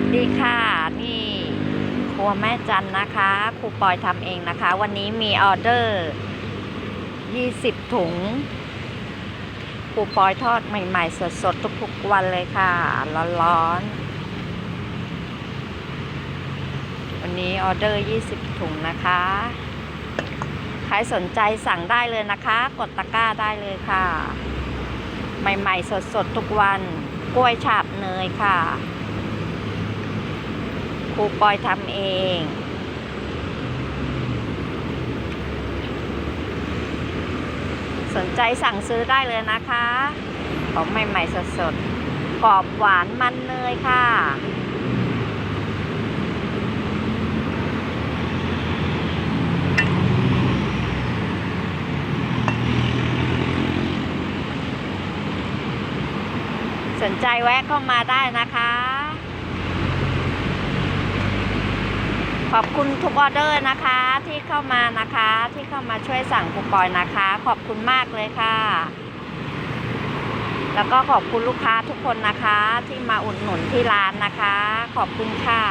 วัสดีค่ะ นี่ครัวแม่จันนะคะครูปอยทำเองนะคะ วันนี้มีออเดอร์ 20 ถุงครูปอยทอดใหม่ ๆ สดๆ ทุกๆ วันเลยค่ะ ร้อนๆ วันนี้ออเดอร์ 20 ถุงนะคะ ใครสนใจสั่งได้เลยนะคะ กดตะกร้าได้เลยค่ะ ใหม่ ๆ สดๆ ทุกวัน กล้วยฉาบเนยค่ะ รูปอยทำเอง สนใจสั่งซื้อได้เลยนะคะ ของใหม่ ๆ สดๆกรอบหวานมันเนยค่ะสนใจแวะเข้ามาได้นะคะ ขอบคุณทุกออเดอร์นะคะที่เข้ามานะคะที่เข้ามาช่วยสั่งคูปอยนะคะ ขอบคุณมากเลยค่ะ แล้วก็ขอบคุณลูกค้าทุกคนนะคะ ที่มาอุดหนุนที่ร้านนะคะ ขอบคุณค่ะ